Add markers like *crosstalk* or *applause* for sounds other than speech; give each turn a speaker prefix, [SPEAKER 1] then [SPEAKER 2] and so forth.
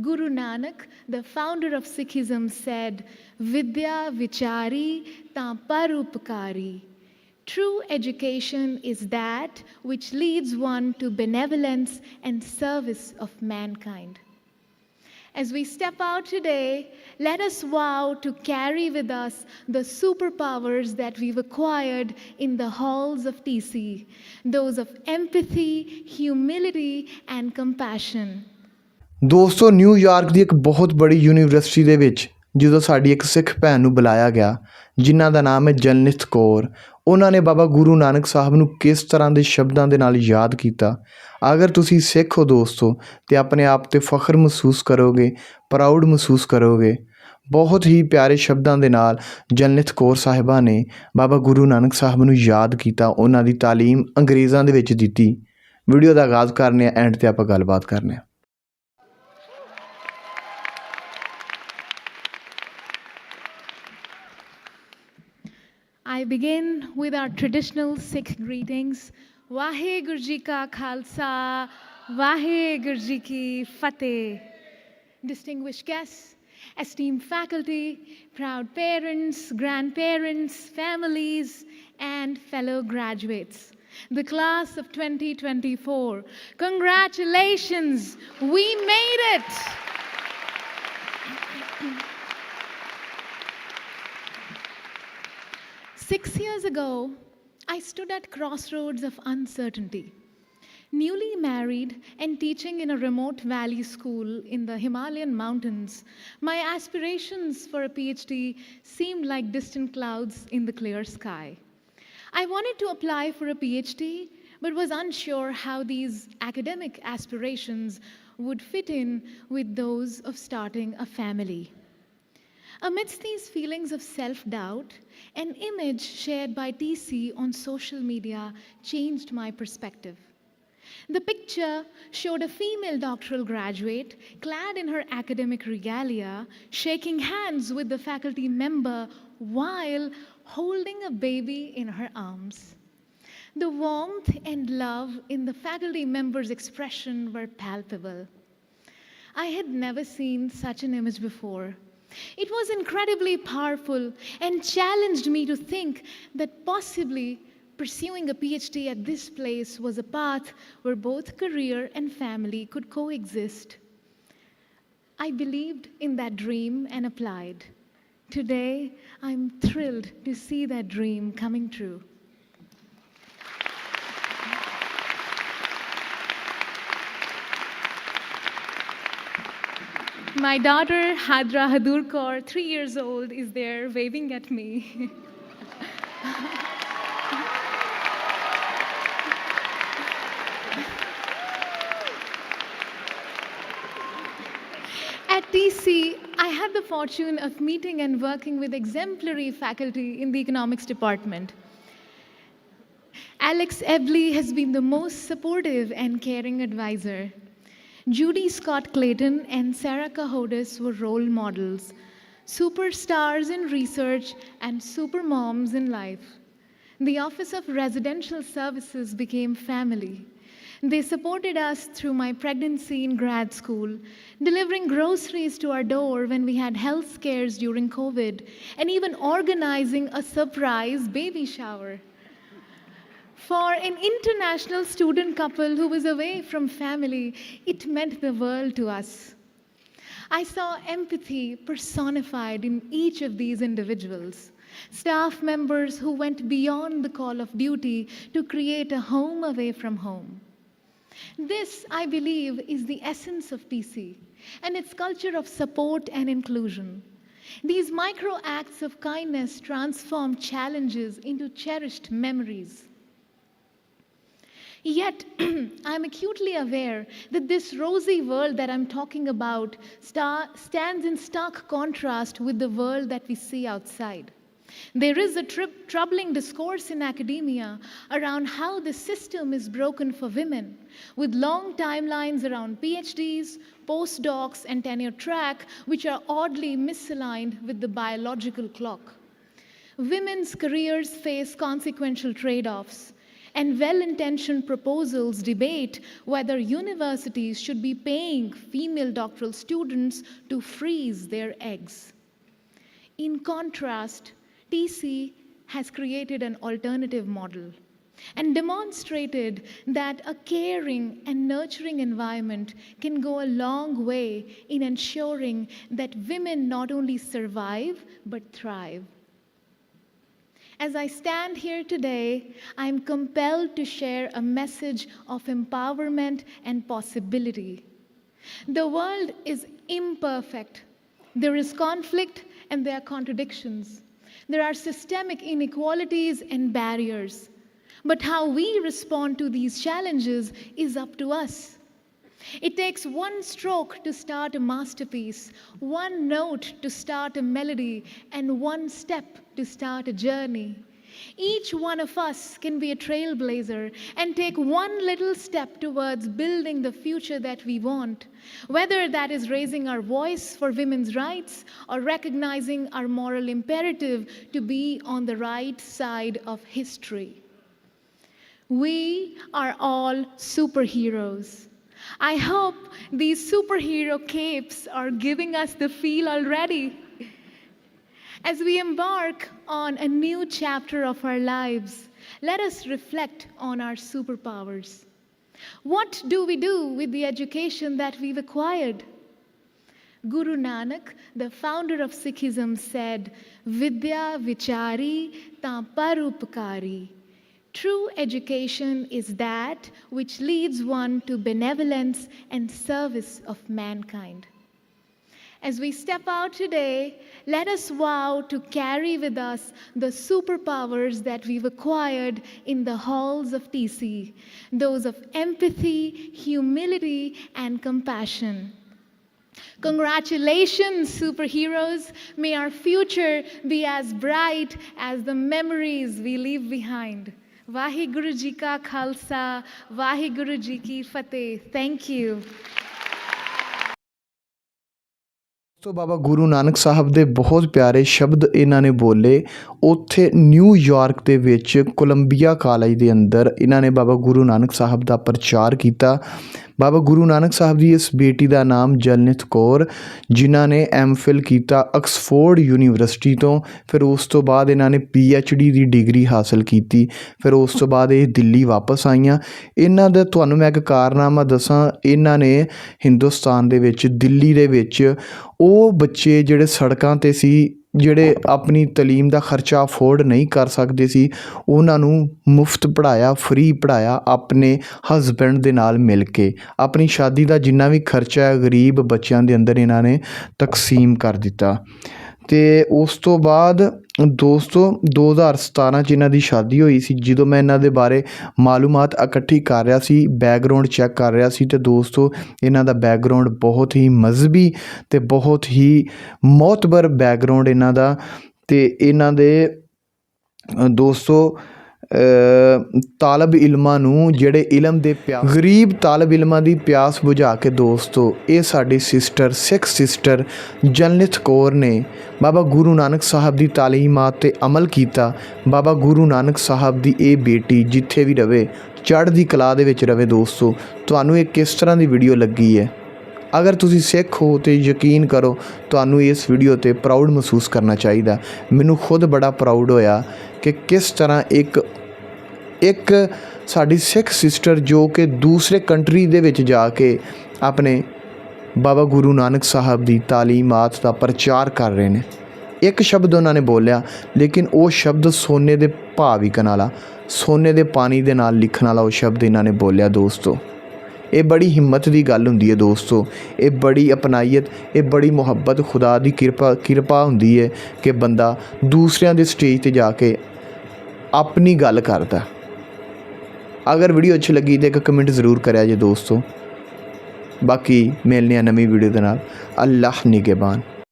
[SPEAKER 1] Guru Nanak, the founder of Sikhism, said, Vidya vichari ta parupkari. True education is that which leads one to benevolence and service of mankind. As we step out today, let us vow to carry with us the superpowers that we've acquired in the halls of TC, those of empathy, humility, and compassion.
[SPEAKER 2] ਦੋਸਤੋ New York ਦੀ ਇੱਕ ਬਹੁਤ ਬੜੀ university ਦੇ ਵਿੱਚ ਜਦੋਂ ਸਾਡੀ ਇੱਕ ਸਿੱਖ ਭੈਣ ਨੂੰ ਬੁਲਾਇਆ ਗਿਆ, ਜਿਨ੍ਹਾਂ ਦਾ ਨਾਮ ਹੈ ਜਨਨਿਤ ਕੌਰ, ਉਹਨਾਂ ਨੇ ਬਾਬਾ ਗੁਰੂ ਨਾਨਕ ਸਾਹਿਬ ਨੂੰ ਕਿਸ ਤਰ੍ਹਾਂ ਦੇ ਸ਼ਬਦਾਂ ਦੇ ਨਾਲ ਯਾਦ ਕੀਤਾ? ਅਗਰ ਤੁਸੀਂ ਸਿੱਖ ਹੋ ਦੋਸਤੋ, ਤੇ ਆਪਣੇ ਆਪ ਤੇ ਫਖਰ ਮਹਿਸੂਸ ਕਰੋਗੇ, ਪ੍ਰਾਊਡ ਮਹਿਸੂਸ ਕਰੋਗੇ, ਬਹੁਤ ਹੀ ਪਿਆਰੇ ਸ਼ਬਦਾਂ ਦੇ ਨਾਲ ਜਨਨਿਤ ਕੌਰ ਸਾਹਿਬਾ ਨੇ ਬਾਬਾ ਗੁਰੂ ਨਾਨਕ ਸਾਹਿਬ ਨੂੰ ਯਾਦ ਕੀਤਾ, ਉਹਨਾਂ ਦੀ ਤਾਲੀਮ ਅੰਗਰੇਜ਼ਾਂ ਦੇ ਵਿੱਚ ਦਿੱਤੀ। ਵੀਡੀਓ ਦਾ ਆਗਾਜ਼ ਕਰਨੇ ਆ, ਐਂਡ ਤੇ ਆਪਾਂ ਗੱਲਬਾਤ ਕਰਨੇ ਆ।
[SPEAKER 1] I begin with our traditional Sikh greetings. Wahe Gurji ka Khalsa, Wahe Gurji ki Fateh. Distinguished guests, esteemed faculty, proud parents, grandparents, families, and fellow graduates. The class of 2024. Congratulations! We made it! Six years ago, I stood at crossroads of uncertainty. Newly married and teaching in a remote valley school in the Himalayan mountains, my aspirations for a PhD seemed like distant clouds in the clear sky. I wanted to apply for a PhD, but was unsure how these academic aspirations would fit in with those of starting a family. Amidst these feelings of self doubt, an image shared by TC on social media changed my perspective. The picture showed a female doctoral graduate clad in her academic regalia, shaking hands with the faculty member while holding a baby in her arms. The warmth and love in the faculty member's expression were palpable. I had never seen such an image before. It was incredibly powerful and challenged me to think that possibly pursuing a PhD at this place was a path where both career and family could coexist. I believed in that dream and applied. Today, I'm thrilled to see that dream coming true. My daughter, Hadra Hadurkar, three years old, is there waving at me. At TC, I had the fortune of meeting and working with exemplary faculty in the economics department. Alex Ebley has been the most supportive and caring advisor. Judy Scott Clayton and Sarah Cahodas were role models, superstars in research and supermoms in life. The Office of Residential Services became family. They supported us through my pregnancy in grad school, delivering groceries to our door when we had health scares during COVID, and even organizing a surprise baby shower. For an international student couple who was away from family, it meant the world to us. I saw empathy personified in each of these individuals. Staff members who went beyond the call of duty to create a home away from home. This, I believe, is the essence of PC and its culture of support and inclusion. These micro acts of kindness transform challenges into cherished memories. Yet, *clears throat* I'm acutely aware that this rosy world that I'm talking about star- stands in stark contrast with the world that we see outside. There is a tri- troubling discourse in academia around how the system is broken for women, with long timelines around PhDs, postdocs, and tenure track, which are oddly misaligned with the biological clock. Women's careers face consequential trade offs. And well intentioned proposals debate whether universities should be paying female doctoral students to freeze their eggs. In contrast, TC has created an alternative model and demonstrated that a caring and nurturing environment can go a long way in ensuring that women not only survive but thrive. As I stand here today, I am compelled to share a message of empowerment and possibility. The world is imperfect. There is conflict and there are contradictions. There are systemic inequalities and barriers. But how we respond to these challenges is up to us. It takes one stroke to start a masterpiece, one note to start a melody, and one step to start a journey. Each one of us can be a trailblazer and take one little step towards building the future that we want, whether that is raising our voice for women's rights or recognizing our moral imperative to be on the right side of history. We are all superheroes. I hope these superhero capes are giving us the feel already. As we embark on a new chapter of our lives, let us reflect on our superpowers. What do we do with the education that we've acquired? Guru Nanak, the founder of Sikhism, said, Vidya vichari ta parupkari. True education is that which leads one to benevolence and service of mankind. As we step out today, let us vow to carry with us the superpowers that we've acquired in the halls of TC those of empathy, humility, and compassion. Congratulations, superheroes. May our future be as bright as the memories we leave behind. Waheguru ji ਕਾ ਖਾਲਸਾ ਵਾਹਿਗੁਰੂ ਜੀ ਕੀ ਫਤਿਹ। Thank you
[SPEAKER 2] ਤੋਂ ਬਾਬਾ ਗੁਰੂ ਨਾਨਕ ਸਾਹਿਬ ਦੇ ਬਹੁਤ ਪਿਆਰੇ ਸ਼ਬਦ ਇਹਨਾਂ ਨੇ ਬੋਲੇ। ਉੱਥੇ ਨਿਊਯਾਰਕ ਦੇ ਵਿੱਚ ਕੋਲੰਬੀਆ ਕਾਲਜ ਦੇ ਅੰਦਰ ਇਹਨਾਂ ਨੇ ਬਾਬਾ ਗੁਰੂ ਨਾਨਕ ਸਾਹਿਬ ਦਾ ਪ੍ਰਚਾਰ ਕੀਤਾ। ਬਾਬਾ ਗੁਰੂ ਨਾਨਕ ਸਾਹਿਬ ਦੀ ਇਸ ਬੇਟੀ ਦਾ ਨਾਮ ਜਲਨਿਤ ਕੌਰ, ਜਿਨ੍ਹਾਂ ਨੇ ਐਮਫਿਲ ਕੀਤਾ ਆਕਸਫੋਰਡ ਯੂਨੀਵਰਸਿਟੀ ਤੋਂ। ਫਿਰ ਉਸ ਤੋਂ ਬਾਅਦ ਇਹਨਾਂ ਨੇ ਡੀ ਦੀ ਡਿਗਰੀ ਹਾਸਲ ਕੀਤੀ। ਫਿਰ ਉਸ ਤੋਂ ਬਾਅਦ ਇਹ ਦਿੱਲੀ ਵਾਪਸ ਆਈਆਂ। ਇਹਨਾਂ ਦਾ ਤੁਹਾਨੂੰ ਮੈਂ ਇੱਕ ਕਾਰਨਾਮਾ ਦੱਸਾਂ। ਇਹਨਾਂ ਨੇ ਹਿੰਦੁਸਤਾਨ ਦੇ ਵਿੱਚ ਦਿੱਲੀ ਦੇ ਵਿੱਚ ਉਹ ਬੱਚੇ ਜਿਹੜੇ ਸੜਕਾਂ ਤੇ ਸੀ, ਜਿਹੜੇ ਆਪਣੀ ਤਾਲੀਮ ਦਾ ਖਰਚਾ ਅਫੋਰਡ ਨਹੀਂ ਕਰ ਸਕਦੇ ਸੀ, ਉਹਨਾਂ ਨੂੰ ਮੁਫਤ ਪੜਾਇਆ ਫ੍ਰੀ ਪੜਾਇਆ ਆਪਣੇ ਹਸਬੈਂਡ ਦੇ ਨਾਲ ਮਿਲ ਕੇ। ਆਪਣੀ ਸ਼ਾਦੀ ਦਾ ਜਿੰਨਾ ਵੀ ਖਰਚਾ ਹੈ, ਗਰੀਬ ਬੱਚਿਆਂ ਦੇ ਅੰਦਰ ਇਹਨਾਂ ਨੇ ਤਕਸੀਮ ਕਰ ਦਿੱਤਾ। ਅਤੇ ਉਸ ਤੋਂ ਬਾਅਦ ਦੋਸਤੋ 2017 ਚ ਇਹਨਾਂ ਦੀ ਸ਼ਾਦੀ ਹੋਈ ਸੀ, ਜਦੋਂ ਮੈਂ ਇਹਨਾਂ ਦੇ ਬਾਰੇ ਮਾਲੂਮਾਤ ਇਕੱਠੀ ਕਰ ਰਿਹਾ ਸੀ ਬੈਕਗਰਾਊਂਡ ਚੈੱਕ ਕਰ ਰਿਹਾ ਸੀ ਅਤੇ ਦੋਸਤੋ ਇਹਨਾਂ ਦਾ ਬੈਕਗਰਾਊਂਡ ਬਹੁਤ ਹੀ ਮਜ਼ਹਬੀ ਅਤੇ ਬਹੁਤ ਹੀ ਮੌਤਬਰ ਬੈਕਗਰਾਊਂਡ ਇਹਨਾਂ ਦਾ ਅਤੇ ਇਹਨਾਂ ਦੇ ਦੋਸਤੋ ਤਾਲਬ ਇਲਮਾਂ ਨੂੰ ਜਿਹੜੇ ਇਲਮ ਦੇ ਪਿਆਸ ਗਰੀਬ ਤਾਲਬ ਇਲਮਾਂ ਦੀ ਪਿਆਸ ਬੁਝਾ ਕੇ ਦੋਸਤੋ, ਇਹ ਸਾਡੀ ਸਿਸਟਰ, ਸਿੱਖ ਸਿਸਟਰ ਜਨਨਿਤ ਕੌਰ ਨੇ ਬਾਬਾ ਗੁਰੂ ਨਾਨਕ ਸਾਹਿਬ ਦੀ ਤਾਲੀਮਾਤ ਤੇ ਅਮਲ ਕੀਤਾ। ਬਾਬਾ ਗੁਰੂ ਨਾਨਕ ਸਾਹਿਬ ਦੀ ਇਹ ਬੇਟੀ ਜਿੱਥੇ ਵੀ ਰਵੇ, ਚੜ੍ਹਦੀ ਕਲਾ ਦੇ ਵਿੱਚ ਰਵੇ ਦੋਸਤੋ, ਤੁਹਾਨੂੰ ਇਹ ਕਿਸ ਤਰ੍ਹਾਂ ਦੀ ਵੀਡੀਓ ਲੱਗੀ ਹੈ? ਅਗਰ ਤੁਸੀਂ ਸਿੱਖ ਹੋ ਤੇ ਯਕੀਨ ਕਰੋ, ਤੁਹਾਨੂੰ ਇਸ ਵੀਡੀਓ ਤੇ ਪ੍ਰਾਊਡ ਮਹਿਸੂਸ ਕਰਨਾ ਚਾਹੀਦਾ। ਮੈਨੂੰ ਖੁਦ ਬੜਾ ਪ੍ਰਾਊਡ ਹੋਇਆ ਕਿ ਕਿਸ ਤਰ੍ਹਾਂ ਇੱਕ ਇੱਕ ਸਾਡੀ ਸਿੱਖ ਸਿਸਟਰ ਜੋ ਕਿ ਦੂਸਰੇ ਕੰਟਰੀ ਦੇ ਵਿੱਚ ਜਾ ਕੇ ਆਪਣੇ ਬਾਬਾ ਗੁਰੂ ਨਾਨਕ ਸਾਹਿਬ ਦੀ ਤਾਲੀਮਾਤ ਦਾ ਪ੍ਰਚਾਰ ਕਰ ਰਹੇ ਨੇ। ਇੱਕ ਸ਼ਬਦ ਉਹਨਾਂ ਨੇ ਬੋਲਿਆ, ਲੇਕਿਨ ਉਹ ਸ਼ਬਦ ਸੋਨੇ ਦੇ ਭਾਵਿਕਨ ਵਾਲਾ, ਸੋਨੇ ਦੇ ਪਾਣੀ ਦੇ ਨਾਲ ਲਿਖਣ ਵਾਲਾ ਉਹ ਸ਼ਬਦ ਇਹਨਾਂ ਨੇ ਬੋਲਿਆ, ਦੋਸਤੋ। ਇਹ ਬੜੀ ਹਿੰਮਤ ਦੀ ਗੱਲ ਹੁੰਦੀ ਹੈ, ਦੋਸਤੋ। ਇਹ ਬੜੀ ਅਪਨਾਈਅਤ, ਇਹ ਬੜੀ ਮੁਹੱਬਤ, ਖੁਦਾ ਦੀ ਕਿਰਪਾ ਕਿਰਪਾ ਹੁੰਦੀ ਹੈ ਕਿ ਬੰਦਾ ਦੂਸਰਿਆਂ ਦੇ ਸਟੇਜ ਤੇ ਜਾ ਕੇ ਆਪਣੀ ਗੱਲ ਕਰਦਾ। अगर वीडियो अच्छी लगी तो एक कमेंट ज़रूर करें दोस्तों। बाकी मिलने नवी वीडियो के नाल। अल्लाह निगेबान।